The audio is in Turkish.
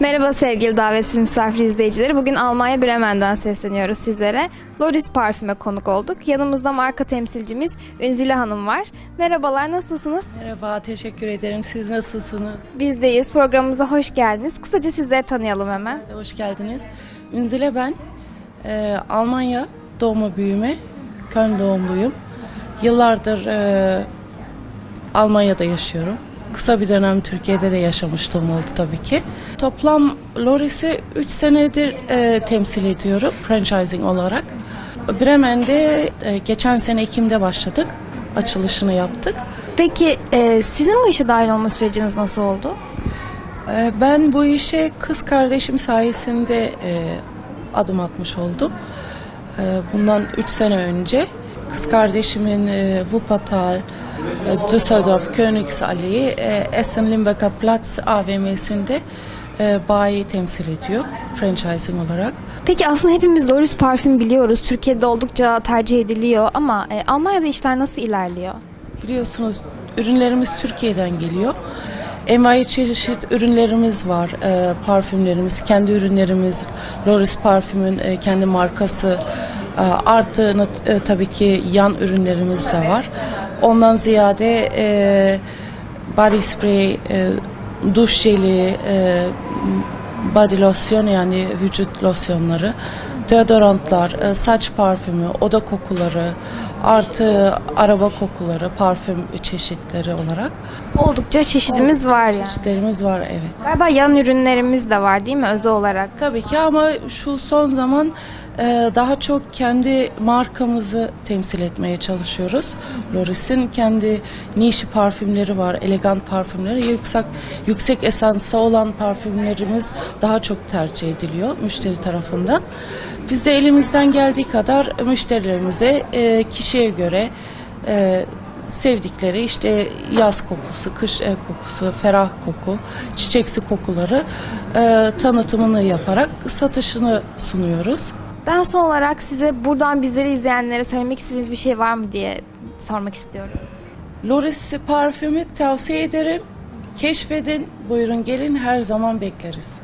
Merhaba sevgili davetsiz misafir izleyicileri. Bugün Almanya Bremen'den sesleniyoruz sizlere. Loris Parfüm'e konuk olduk. Yanımızda marka temsilcimiz Ünzile Hanım var. Merhabalar, nasılsınız? Merhaba, teşekkür ederim. Siz nasılsınız? Bizdeyiz. Programımıza hoş geldiniz. Kısaca sizleri tanıyalım hemen. Hoş geldiniz. Ünzile ben. Ee, Almanya doğma büyüme. Köln doğumluyum. Yıllardır e, Almanya'da yaşıyorum. Kısa bir dönem Türkiye'de de yaşamıştım oldu tabii ki. Toplam Loris'i 3 senedir e, temsil ediyorum franchising olarak. Bremen'de e, geçen sene Ekim'de başladık. Açılışını yaptık. Peki e, sizin bu işe dahil olma süreciniz nasıl oldu? Ee, Ben bu işe kız kardeşim sayesinde e, adım atmış oldum. Ee, Bundan 3 sene önce kız kardeşimin e, Wuppertal, e, Düsseldorf, Königsallee, e, Essen-Limbecker Platz AVM'sinde e, bayi temsil ediyor franchising olarak. Peki aslında hepimiz Loris Parfüm biliyoruz. Türkiye'de oldukça tercih ediliyor ama e, Almanya'da işler nasıl ilerliyor? Biliyorsunuz ürünlerimiz Türkiye'den geliyor. Envai çeşit ürünlerimiz var, e, parfümlerimiz, kendi ürünlerimiz, Loris parfümün e, kendi markası, artı nat- e, tabii ki yan ürünlerimiz de var. Ondan ziyade e, body spray, e, duş jeli, e, body lotion yani vücut losyonları, deodorantlar, e, saç parfümü, oda kokuları, artı araba kokuları, parfüm çeşitleri olarak Oldukça çeşidimiz var yani. çeşitlerimiz var evet. Galiba yan ürünlerimiz de var değil mi özel olarak? Tabii ki ama şu son zaman daha çok kendi markamızı temsil etmeye çalışıyoruz. Loris'in kendi nişi parfümleri var, elegant parfümleri. Yüksek yüksek esansı olan parfümlerimiz daha çok tercih ediliyor müşteri tarafından. Biz de elimizden geldiği kadar müşterilerimize e, kişiye göre e, sevdikleri işte yaz kokusu, kış e, kokusu, ferah koku, çiçeksi kokuları e, tanıtımını yaparak satışını sunuyoruz. Ben son olarak size buradan bizleri izleyenlere söylemek istediğiniz bir şey var mı diye sormak istiyorum. Loris parfümü tavsiye ederim. Keşfedin, buyurun gelin her zaman bekleriz.